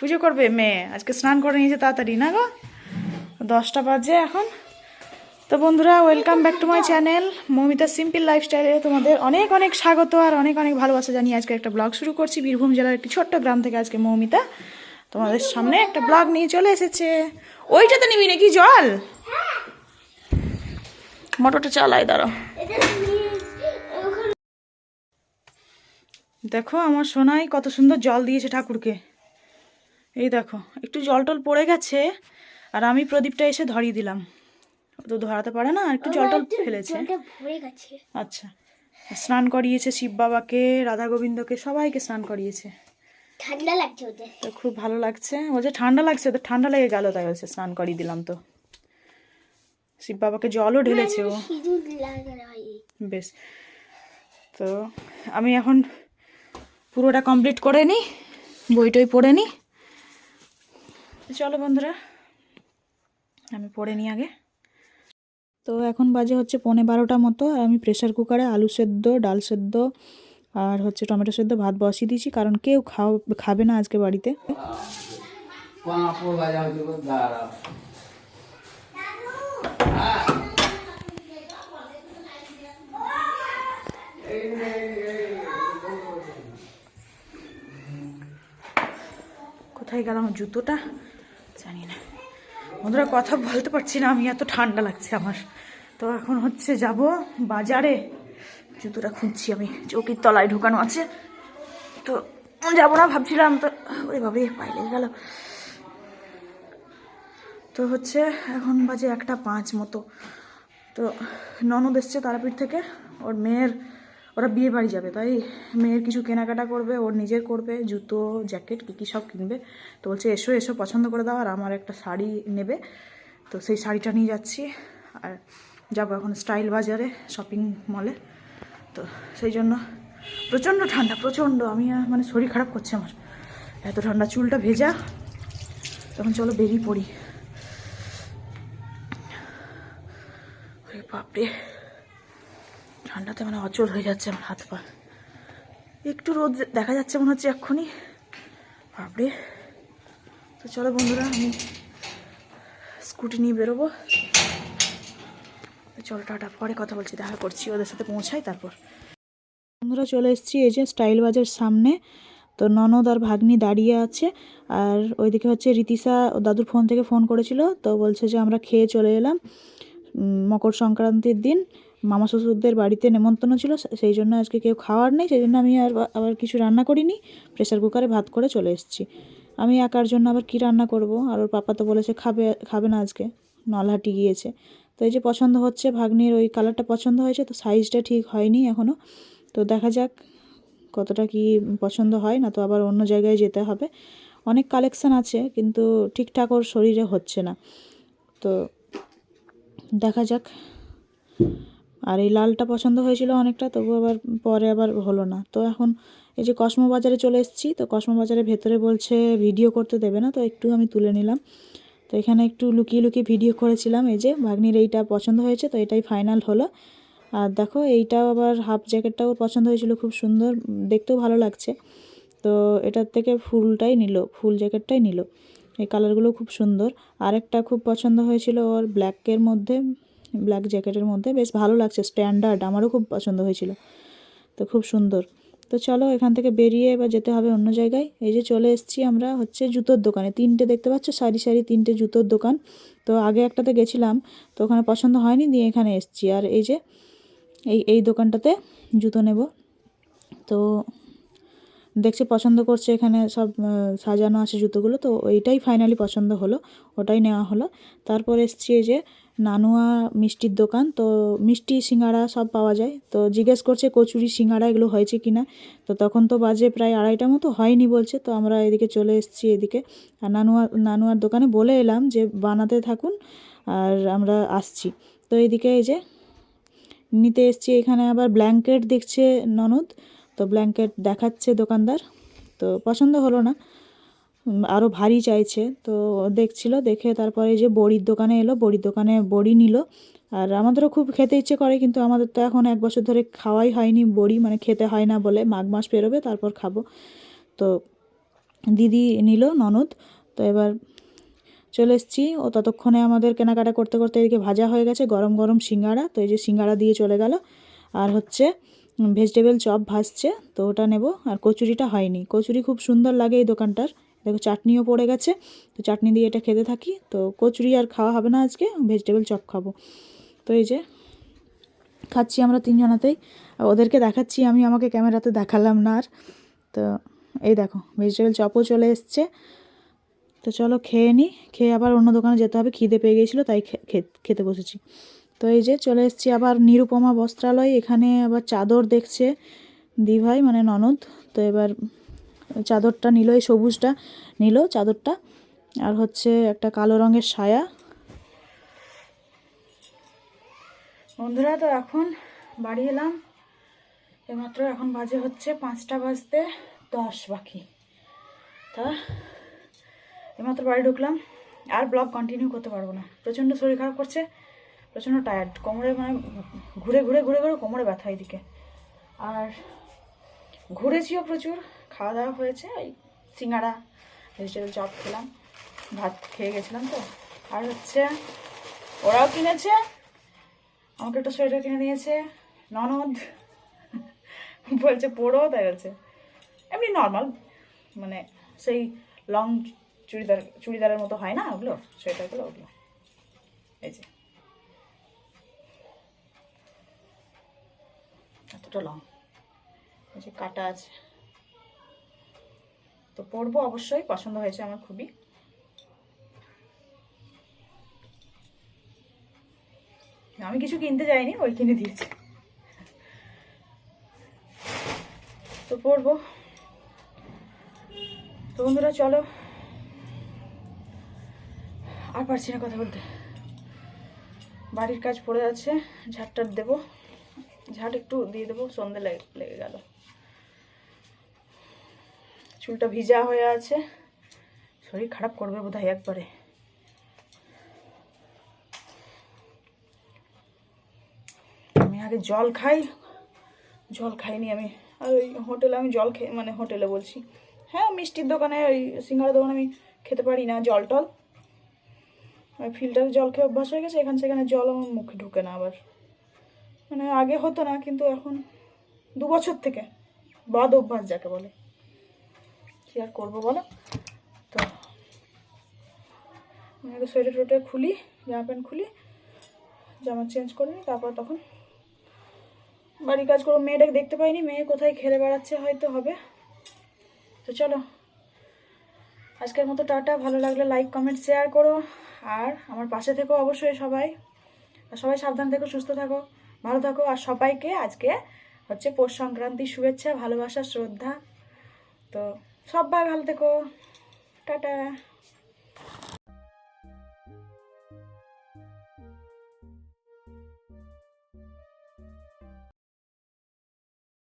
পূজা করব মেয়ে। আজকে স্নান করে নিয়েছে তাড়াতাড়ি না গো? দশটা বাজে এখন। তো বন্ধুরা welcome back to my channel Moumita simple লাইফস্টাইলে তোমাদের অনেক অনেক স্বাগত আর অনেক অনেক ভালোবাসা জানিয়ে আজকে একটা ব্লগ শুরু করছি। বীরভূম জেলার একটি ছোট্ট গ্রাম থেকে আজকে মৌমিতা তোমাদের সামনে একটা ব্লগ নিয়ে চলে এসেছে। ওইটাতে নিবি নাকি জল? মোটরটা চালাই দাঁড়াও। দেখো আমার সোনাই কত সুন্দর জল দিয়েছে ঠাকুরকে। এই দেখো একটু জল টল পড়ে গেছে আর আমি প্রদীপটা এসে ধরিয়ে দিলাম। ও তো ধরাতে পারে না আর একটু জল টল ফেলেছে। আচ্ছা স্নান করিয়েছে শিব বাবাকে রাধা গোবিন্দকে সবাইকে স্নান করিয়েছে। ঠান্ডা লাগছে ওদের। তো খুব ভালো লাগছে। বলছে ঠান্ডা লাগছে তো ঠান্ডা লেগে গেল তাই বলছে স্নান করিয়ে দিলাম তো। শিব বাবাকে জলও ঢেলেছে ও। বেশ তো আমি এখন পুরোটা কমপ্লিট করে নিই বইটই পড়ে নিই চলো বন্ধুরা, আমি পড়ে নিই আগে। তো এখন বাজে হচ্ছে পৌনে বারোটা মতো, আর আমি প্রেশার কুকারে আলু সেদ্ধ, ডাল সেদ্ধ, আর হচ্ছে টমেটো সেদ্ধ, ভাত বসিয়ে দিয়েছি, কারণ কেউ খাও, খাবে না আজকে বাড়িতে পাঁপড় ভাজা হচ্ছে গো, দাঁড়াও কোথায় গেল আমার জুতোটা? জানি না। বন্ধুরা, কথা বলতে পারছি না, আমি এত ঠান্ডা লাগছে আমার। তো এখন হচ্ছে যাব বাজারে। জুতোটা খুঁজছি আমি, চৌকির তলায় ঢুকানো আছে। তো যাব না ভাবছিলাম, তো বাবারে পাইলে গেল। তো হচ্ছে এখন বাজে একটা পাঁচ মতো। তো ননদ এসছে তারাপীঠ থেকে, ওর মেয়ের ওরা বিয়ে বাড়ি যাবে, তাই মেয়ের কিছু কেনাকাটা করবে, ওর নিজের করবে, জুতো, জ্যাকেট, কী কী সব কিনবে। তো বলছে, এসো এসো, পছন্দ করে দাও, আর আমার একটা শাড়ি নেবে। তো সেই শাড়িটা নিয়ে যাচ্ছি, আর যাব এখন স্টাইল বাজারে শপিং মলে তো সেই জন্য প্রচণ্ড ঠান্ডা, প্রচণ্ড, আমি মানে শরীর খারাপ করছে আমার। এত ঠান্ডা, চুলটা ভেজা। তখন চলো বেরিয়ে পড়ি। বাপরে। ঠান্ডাতে মানে অচল হয়ে যাচ্ছে আমার হাত পা। একটু রোদ দেখা যাচ্ছে মনে হচ্ছে এক্ষুনি। বাপরে। তো চলো বন্ধুরা, আমি স্কুটি নিয়ে বেরোবো। চলো টাটা, পরে কথা বলছি, দেখা করছি। ওদের সাথে পৌঁছাই, তারপর। বন্ধুরা, চলে এসেছি এই যে স্টাইল বাজার সামনে। তো ননদ আর ভাগ্নি দাঁড়িয়ে আছে, আর ওইদিকে হচ্ছে রীতিশা দাদুর ফোন থেকে ফোন করেছিল। তো বলছে যে আমরা খেয়ে চলে এলাম মকর সংক্রান্তির দিন। মামা শ্বশুরদের বাড়িতে নেমন্তন্ন ছিল সেই জন্য আজকে কেউ খাওয়ার নেই, সেই জন্য আমি আর আবার কিছু রান্না করিনি। প্রেশার কুকারে ভাত করে চলে এসেছি। আমি একার জন্য আবার কি রান্না করব? আর ওর পাপা তো বলেছে খাবে খাবে না আজকে। নলহাটি গিয়েছে। তো এই যে পছন্দ হচ্ছে, ভাগ্নির ওই কালারটা পছন্দ হয়েছে, তো সাইজটা ঠিক হয়নি এখনও তো দেখা যাক কতটা কি পছন্দ হয়, না তো আবার অন্য জায়গায় যেতে হবে। অনেক কালেকশান আছে, কিন্তু ঠিকঠাক ওর শরীরে হচ্ছে না। তো দেখা যাক। আর এই লালটা পছন্দ হয়েছিল অনেকটা তবু আবার পরে আবার হলো না। তো এখন এই যে কসমো বাজারে চলে এসেছি, তো কসমো বাজারের ভেতরে বলছে ভিডিও করতে দেবে না, তো একটু আমি তুলে নিলাম। তো এখানে একটু লুকিয়ে লুকিয়ে ভিডিও করেছিলাম, এই যে ভাগ্নির এইটা পছন্দ হয়েছে, তো এটাই ফাইনাল হলো। আর দেখো, এইটাও আবার হাফ জ্যাকেটটাও পছন্দ হয়েছিল, খুব সুন্দর, দেখতেও ভালো লাগছে। তো এটার থেকে ফুলটাই নিল, ফুল জ্যাকেটটাই নিল। এই কালারগুলো খুব সুন্দর। আরেকটা খুব পছন্দ হয়েছিল ওর ব্ল্যাকের মধ্যে ব্ল্যাক জ্যাকেটের মধ্যে বেশ ভালো লাগছে স্ট্যান্ডার্ড আমারও খুব পছন্দ হয়েছিল। তো খুব সুন্দর। তো চলো এখান থেকে বেরিয়ে এবার যেতে হবে অন্য জায়গায়। এই যে চলে এসেছি আমরা হচ্ছে জুতোর দোকানে। তিনটে দেখতে পাচ্ছ, সারি সারি তিনটে জুতোর দোকান। তো আগে একটাতে গেছিলাম, তো ওখানে পছন্দ হয়নি, দিয়ে এখানে এসেছি। আর এই যে, এই এই দোকানটাতে জুতো নেব। তো দেখছি পছন্দ করছে এখানে সব সাজানো আছে জুতোগুলো, তো ওইটাই ফাইনালি পছন্দ হলো, ওটাই নেওয়া হলো। তারপর এসছি এই যে নানুয়া মিষ্টির দোকান, তো মিষ্টি সিঙ্গাড়া সব পাওয়া যায়। তো জিজ্ঞেস করছে, কচুরি সিঙ্গাড়া এগুলো হয়েছে কি না তো তখন তো বাজে প্রায় আড়াইটা মতো, হয়নি বলছে। তো আমরা এদিকে চলে এসেছি এদিকে। আর নানুয়া, নানুয়ার দোকানে বলে এলাম যে, বানাতে থাকুন, আর আমরা আসছি। তো এদিকে এই যে, নিতে এসছি। এখানে আবার ব্ল্যাঙ্কেট দেখছে ননদ, তো ব্ল্যাঙ্কেট দেখাচ্ছে দোকানদার। তো পছন্দ হলো না। আরও ভারী চাইছে। তো দেখছিল, দেখে তারপরে যে বড়ির দোকানে এলো, বড়ির দোকানে বড়ি নিল। আর আমাদেরও খুব খেতে ইচ্ছে করে, কিন্তু আমাদের তো এখন এক বছর ধরে খাওয়াই হয়নি বড়ি মানে খেতে হয় না বলে। মাঘ মাস পেরোবে তারপর খাব। তো দিদি নিল ননদ। তো এবার চলে এসেছি। ও ততক্ষণে আমাদের কেনাকাটা করতে করতে এদিকে ভাজা হয়ে গেছে, গরম গরম সিঙ্গাড়া। তো এই যে সিঙ্গাড়া দিয়ে চলে গেল। আর হচ্ছে ভেজিটেবল চপ ভাজছে। তো ওটা নেব। আর কচুরিটা হয়নি। কচুরি খুব সুন্দর লাগে এই দোকানটার। দেখো চাটনিও পড়ে গেছে, তো চাটনি দিয়ে এটা খেতে থাকি। তো কচুরি আর খাওয়া হবে না আজকে ভেজিটেবল চপ খাব। তো এই যে, খাচ্ছি আমরা তিনজনাতেই। ওদেরকে দেখাচ্ছি, আমি আমাকে ক্যামেরাতে দেখালাম না আর। তো এই দেখো ভেজিটেবল চপও চলে এসছে। তো চলো খেয়ে নিই খেয়ে আবার অন্য দোকানে যেতে হবে, খিদে পেয়ে গিয়েছিল তাই খেতে বসেছি। তো এই যে চলে এসেছি আবার নিরুপমা বস্ত্রালয়, এখানে আবার চাদর দেখছে দিভাই মানে ননদ। তো এবার চাদরটা নিল, এই সবুজটা নিল চাদরটা, আর হচ্ছে একটা কালো রঙের সায়া। বন্ধুরা, তো এখন বাড়ি এলাম। এইমাত্র এখন বাজে হচ্ছে পাঁচটা বাজতে দশ বাকি। তা এমাত্র বাড়ি ঢুকলাম, আর ব্লগ কন্টিনিউ করতে পারব না। প্রচণ্ড শরীর খারাপ করছে, প্রচণ্ড টায়ার্ড কোমরে মানে ঘুরে ঘুরে ঘুরে ঘুরে কোমরে ব্যথা এদিকে। আর ঘুরেছিও প্রচুর খাওয়া দাওয়া হয়েছে, ওই সিঙ্গাড়া ভেজিটেবল চপ খেলাম, ভাত খেয়ে গেছিলাম তো। আর হচ্ছে, ওরাও কিনেছে, আমাকে একটা সোয়েটার কিনে দিয়েছে ননদ। বলছে পড়ো তাই বলছে। এমনি নর্মাল মানে সেই লং চুড়িদার, চুড়িদারের মতো হয় না ওগুলো, সোয়েটারগুলো ওগুলো। এই যে। এতটা লং এই যে কাটা আছে। তো পরবো, অবশ্যই। পছন্দ হয়েছে আমার খুবই। আমি কিছু কিনতে যাইনি, ওই কিনে দিয়েছি। তো পরবো। তো বন্ধুরা, চলো। আর পারছি না কথা বলতে। বাড়ির কাজ পড়ে আছে ঝাড়টার দেবো। ঝাড় একটু দিয়ে দেবো, সন্ধে লেগে লেগে গেল। চুলটা ভিজা হয়ে আছে। শরীর খারাপ করবে বোধ হয় একবারে। আমি আগে জল খাই। জল খাইনি আমি। আর ওই হোটেলে আমি জল খেয়ে মানে হোটেলে বলছি। হ্যাঁ মিষ্টির দোকানে ওই সিঙ্গারা দোকানে আমি খেতে পারি না জল টল। ফিল্টারে জল খেয়ে অভ্যাস হয়ে গেছে, এখান সেখানে জল আমার মুখে ঢুকে না আবার। মানে আগে হতো না, কিন্তু এখন দু বছর থেকে। বদ অভ্যাস যাকে বলে। কী আর করব বলো? তো আগে সোয়েটার টোয়েটার খুলি, জামা প্যান্ট খুলি, জামা চেঞ্জ করে নিই, তারপর তখন বাড়ির কাজ করব মেয়েটাকে দেখতে পাইনি, মেয়ে কোথায় খেলে বেড়াচ্ছে হয়তো হবে। তো চলো, আজকের মতো টাটা, ভালো লাগলে লাইক কমেন্ট শেয়ার করো, আর আমার পাশে থেকো অবশ্যই সবাই। আর সবাই সাবধান থেকো, সুস্থ থাকো, ভালো থাকো, আর সবাইকে আজকে হচ্ছে পৌষ সংক্রান্তির শুভেচ্ছা, ভালোবাসা, শ্রদ্ধা। তো সবাই ভালো থেকো। টাটা।